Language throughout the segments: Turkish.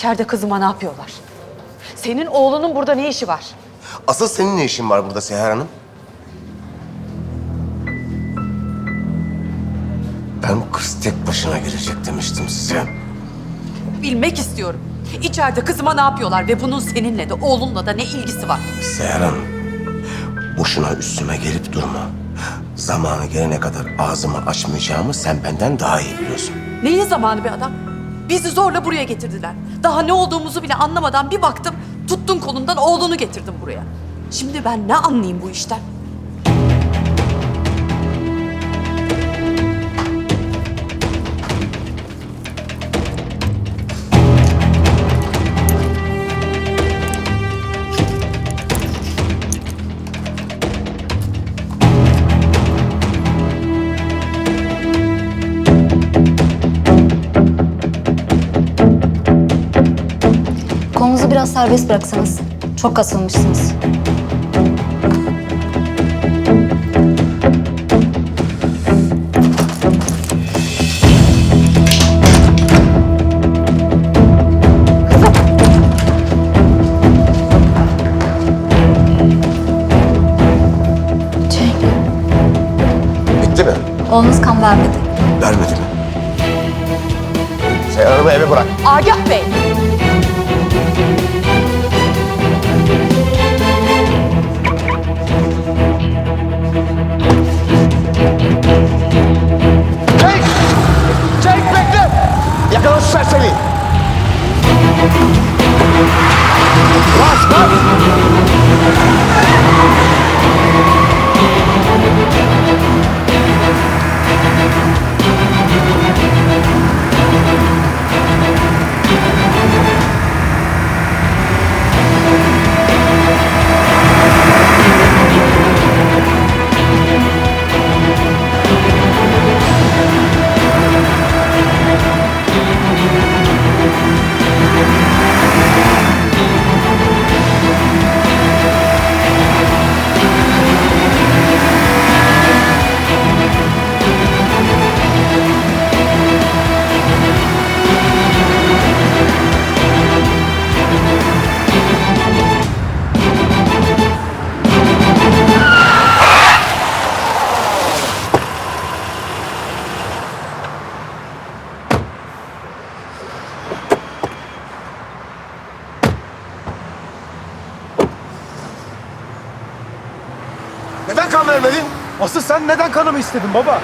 İçeride kızıma ne yapıyorlar? Senin oğlunun burada ne işi var? Asıl senin ne işin var burada Seher Hanım? Ben kız tek başına gelecek demiştim size. Bilmek istiyorum. İçeride kızıma ne yapıyorlar ve bunun seninle de oğlunla da ne ilgisi var? Seher Hanım, boşuna üstüme gelip durma. Zamanı gelene kadar ağzımı açmayacağımı sen benden daha iyi biliyorsun. Neyin zamanı be adam? Bizi zorla buraya getirdiler. Daha ne olduğumuzu bile anlamadan bir baktım, tuttun kolundan oğlunu getirdim buraya. Şimdi ben ne anlayayım bu işten? Biraz serbest bıraksanız. Çok kasılmışsınız. Neden kan vermedin? Asıl sen neden kanımı istedin baba?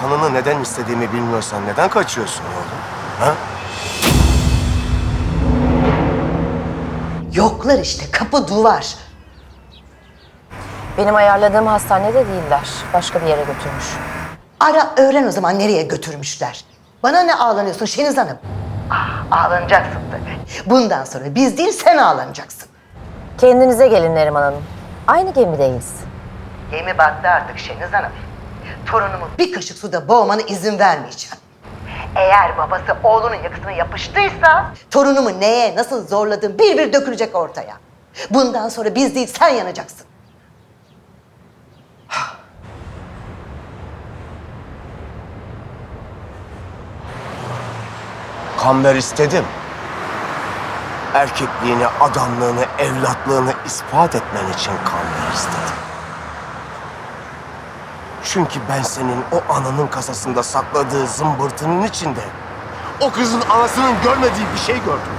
Kanını neden istediğimi bilmiyorsan neden kaçıyorsun oğlum? Ha? Yoklar işte kapı duvar. Benim ayarladığım hastanede değiller. Başka bir yere götürmüş. Ara öğren o zaman nereye götürmüşler. Bana ne ağlanıyorsun Şeniz Hanım? Ah, ağlanacaksın tabii. Bundan sonra biz değil sen ağlanacaksın. Kendinize gelin Neriman Hanım. Aynı gemideyiz. Gemi battı artık Şeniz Hanım. Torunumu bir kaşık suda boğmana izin vermeyeceğim. Eğer babası oğlunun yakasına yapıştıysa... ...torunumu neye, nasıl zorladığın bir bir dökülecek ortaya. Bundan sonra biz değil sen yanacaksın. Kan ver istedim. Erkekliğini, adamlığını, evlatlığını ispat etmen için kan ver istedim. Çünkü ben senin o ananın kasasında sakladığı zımbırtının içinde o kızın anasının görmediği bir şey gördüm.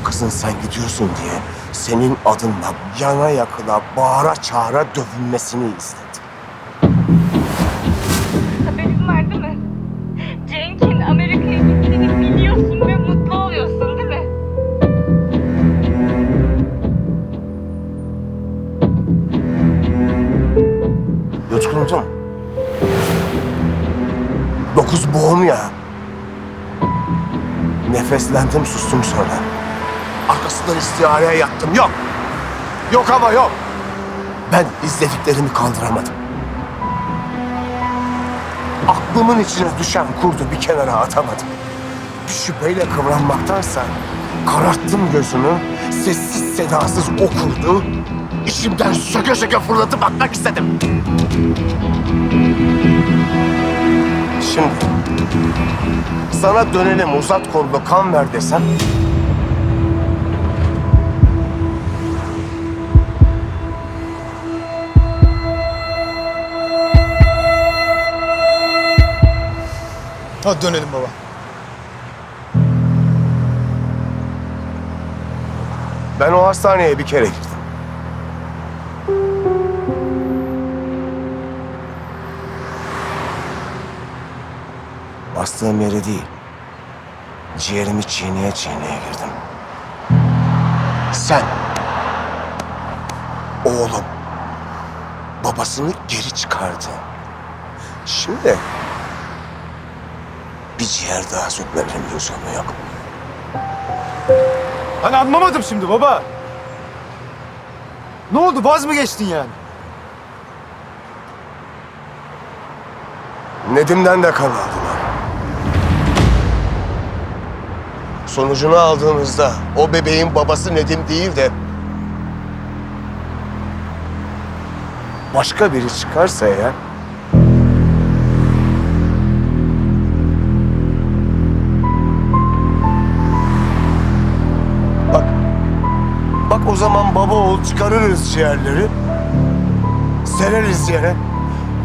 O kızın sen gidiyorsun diye senin adınla yana yakıla bağıra çağıra dövünmesini istedim. Dokuz boğum ya. Nefeslendim sustum sonra. Arkasından istihareye yattım. Yok. Yok ama yok. Ben izlediklerimi kaldıramadım. Aklımın içine düşen kurdu bir kenara atamadım. Bir şüpheyle kıvranmaktansa kararttım gözümü, sessiz sedasız o kurdu. İçimden söke söke fırlatıp atmak istedim. Sana dönelim uzat kolunu kan ver desem Hadi dönelim baba. ben o hastaneye bir kere girdim. Bastığım yere değil, ciğerimi çiğneye çiğneye girdim. Sen, oğlum, babasını geri çıkardı. Şimdi bir ciğer daha sökmenin lüzumu yok. Hani anlamadım şimdi baba. Ne oldu vaz mı geçtin yani? Nedim'den de kan aldılar. Sonucunu aldığımızda o bebeğin babası Nedim değil de başka biri çıkarsa eğer Bak Bak o zaman baba oğul çıkarırız ciğerleri sereriz yere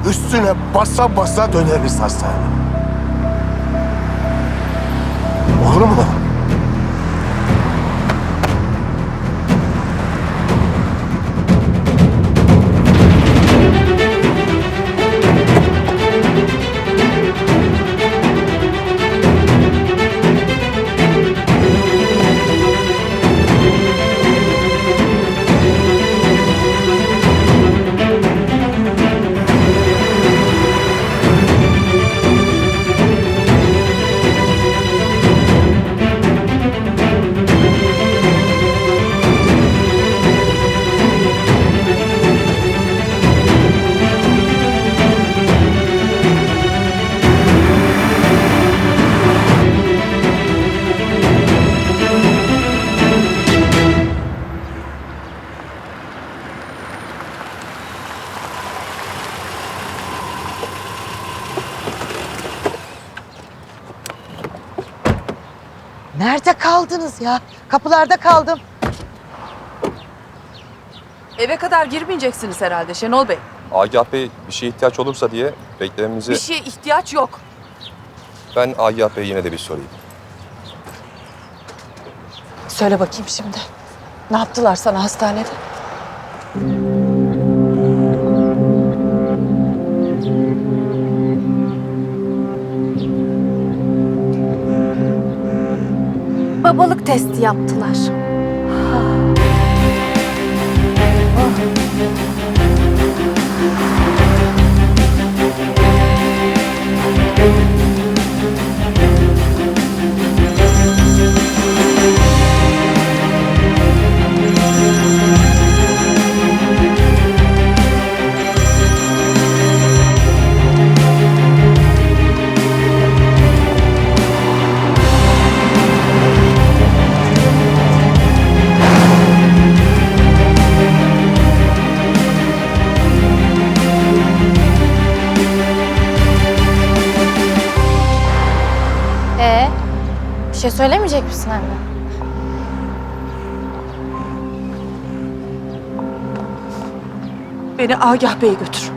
üstüne basa basa döneriz hastaneye. Olur mu? Nerede kaldınız ya? Kapılarda kaldım. Eve kadar girmeyeceksiniz herhalde Şenol Bey. Agah Bey bir şeye ihtiyaç olursa diye beklememizi... Bir şeye ihtiyaç yok. Ben Agah Bey'e yine de bir sorayım. Söyle bakayım şimdi. Ne yaptılar sana hastanede? Testi yaptılar. Şey söylemeyecek misin anne? Beni Agah Bey'e götür.